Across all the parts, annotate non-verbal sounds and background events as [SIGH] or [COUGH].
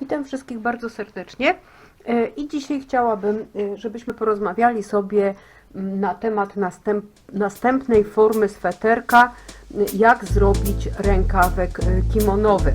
Witam wszystkich bardzo serdecznie E, i dzisiaj chciałabym, e, żebyśmy porozmawiali sobie m, na temat następ, następnej formy sweterka, m, jak zrobić rękawek e, kimonowy.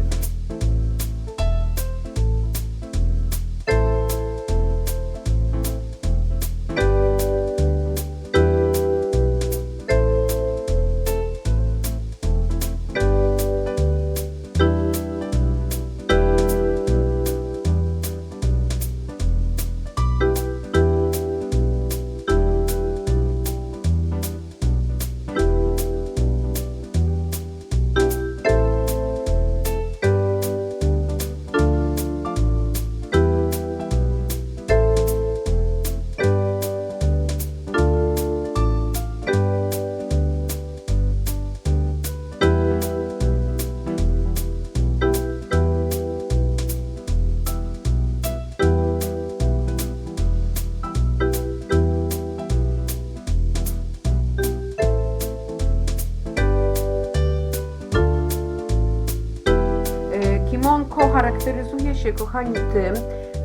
Charakteryzuje się, kochani, tym,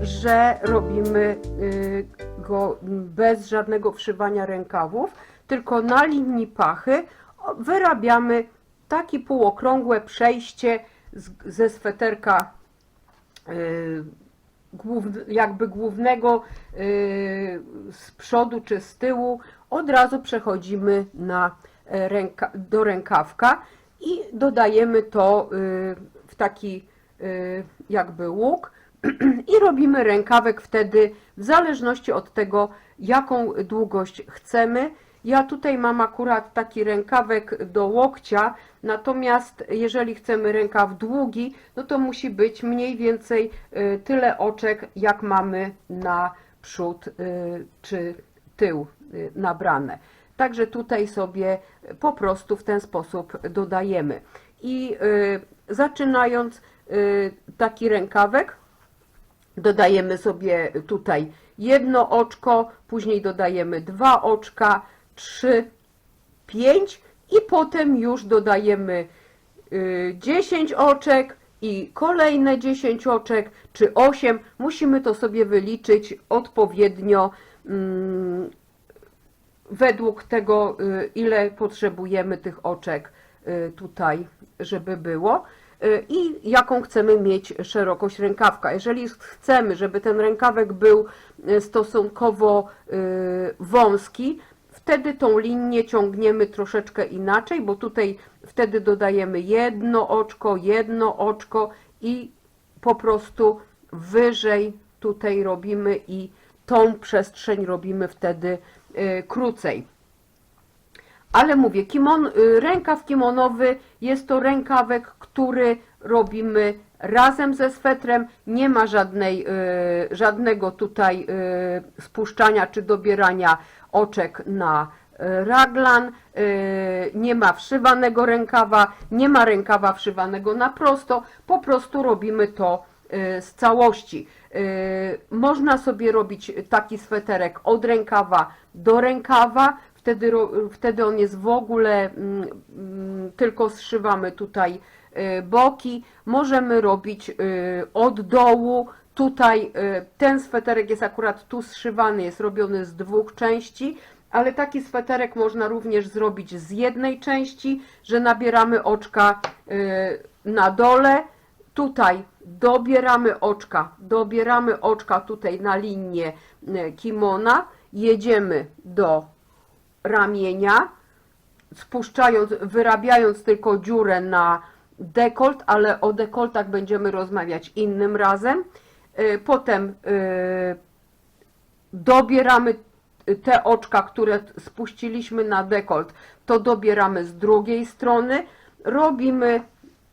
że robimy y, go bez żadnego wszywania rękawów, tylko na linii pachy wyrabiamy takie półokrągłe przejście ze sweterka y, jakby głównego y, z przodu czy z tyłu, od razu przechodzimy na e, ręka, do rękawka i dodajemy to w taki jakby łuk [CLEARS THROAT] i robimy rękawek wtedy w zależności od tego, jaką długość chcemy. Ja tutaj mam akurat taki rękawek do łokcia, natomiast jeżeli chcemy rękaw długi, no to musi być mniej więcej y, tyle oczek, jak mamy na przód y, czy tył y, nabrane. Także tutaj sobie po prostu w ten sposób dodajemy. I y, zaczynając y, taki rękawek, dodajemy sobie tutaj jedno oczko, później dodajemy dwa oczka, trzy, pięć i potem już dodajemy y, 10 oczek i kolejne 10 oczek czy 8. Musimy to sobie wyliczyć odpowiednio mm, według tego, y, ile potrzebujemy tych oczek y, tutaj, żeby było y, i jaką chcemy mieć szerokość rękawka. Jeżeli chcemy, żeby ten rękawek był y, stosunkowo y, wąski, wtedy tą linię ciągniemy troszeczkę inaczej, bo tutaj wtedy dodajemy jedno oczko, jedno oczko i po prostu wyżej tutaj robimy i tą przestrzeń robimy wtedy y, krócej. Ale mówię, kimon, y, rękaw kimonowy jest to rękawek, który robimy razem ze swetrem. Nie ma żadnej, y, żadnego tutaj y, spuszczania czy dobierania oczek na raglan, nie ma wszywanego rękawa, nie ma rękawa wszywanego na prosto, po prostu robimy to z całości. Można sobie robić taki sweterek od rękawa do rękawa, wtedy, wtedy on jest w ogóle, mm, mm, tylko zszywamy tutaj y, boki. Możemy robić y, od dołu, tutaj y, ten sweterek jest akurat tu zszywany, jest robiony z dwóch części, ale taki sweterek można również zrobić z jednej części, że nabieramy oczka na dole, tutaj dobieramy oczka, dobieramy oczka tutaj na linię kimona, jedziemy do ramienia, spuszczając, wyrabiając tylko dziurę na dekolt, ale o dekoltach będziemy rozmawiać innym razem. Y, Potem y, dobieramy te oczka, które spuściliśmy na dekolt, to dobieramy z drugiej strony, robimy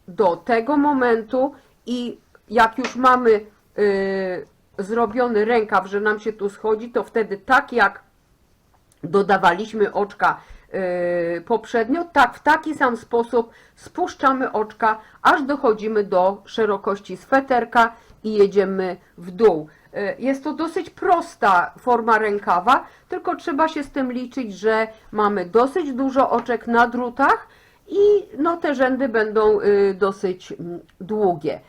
do tego momentu i jak już mamy y, zrobiony rękaw, że nam się tu schodzi, to wtedy tak jak dodawaliśmy oczka y, poprzednio, tak w taki sam sposób spuszczamy oczka, aż dochodzimy do szerokości sweterka i jedziemy w dół. Y, Jest to dosyć prosta forma rękawa, tylko trzeba się z tym liczyć, że mamy dosyć dużo oczek na drutach i no, te rzędy będą y, dosyć mm, długie.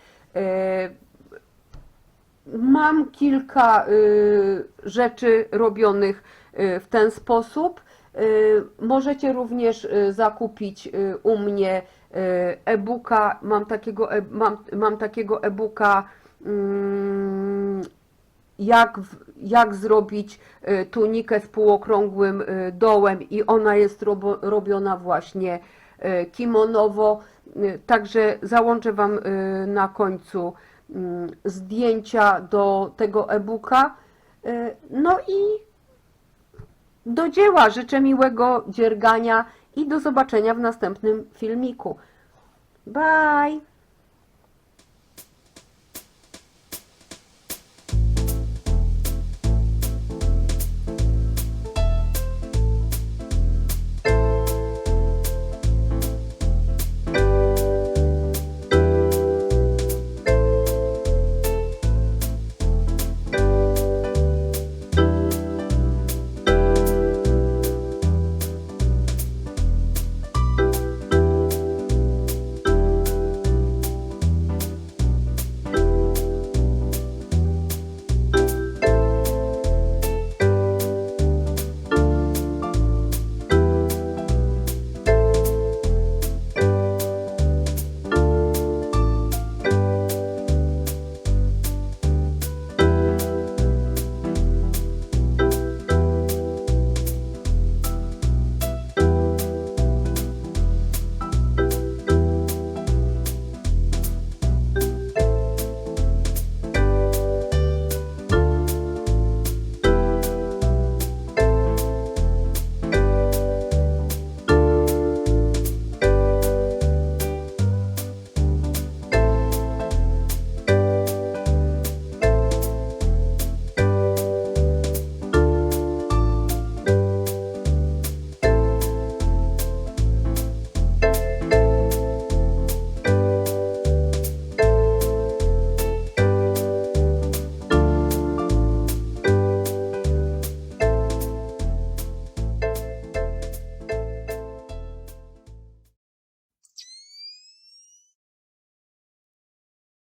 Mam kilka rzeczy robionych w ten sposób. Y, Możecie również y, zakupić y, u mnie y, e-booka. Mam takiego e- mam, mam takiego e-booka mm, jak, jak zrobić y, tunikę z półokrągłym y, dołem i ona jest robo, robiona właśnie y, kimonowo. Y, Także załączę Wam y, na końcu mm, zdjęcia do tego e-booka. Y, No i do dzieła. Życzę miłego dziergania i do zobaczenia w następnym filmiku. Bye!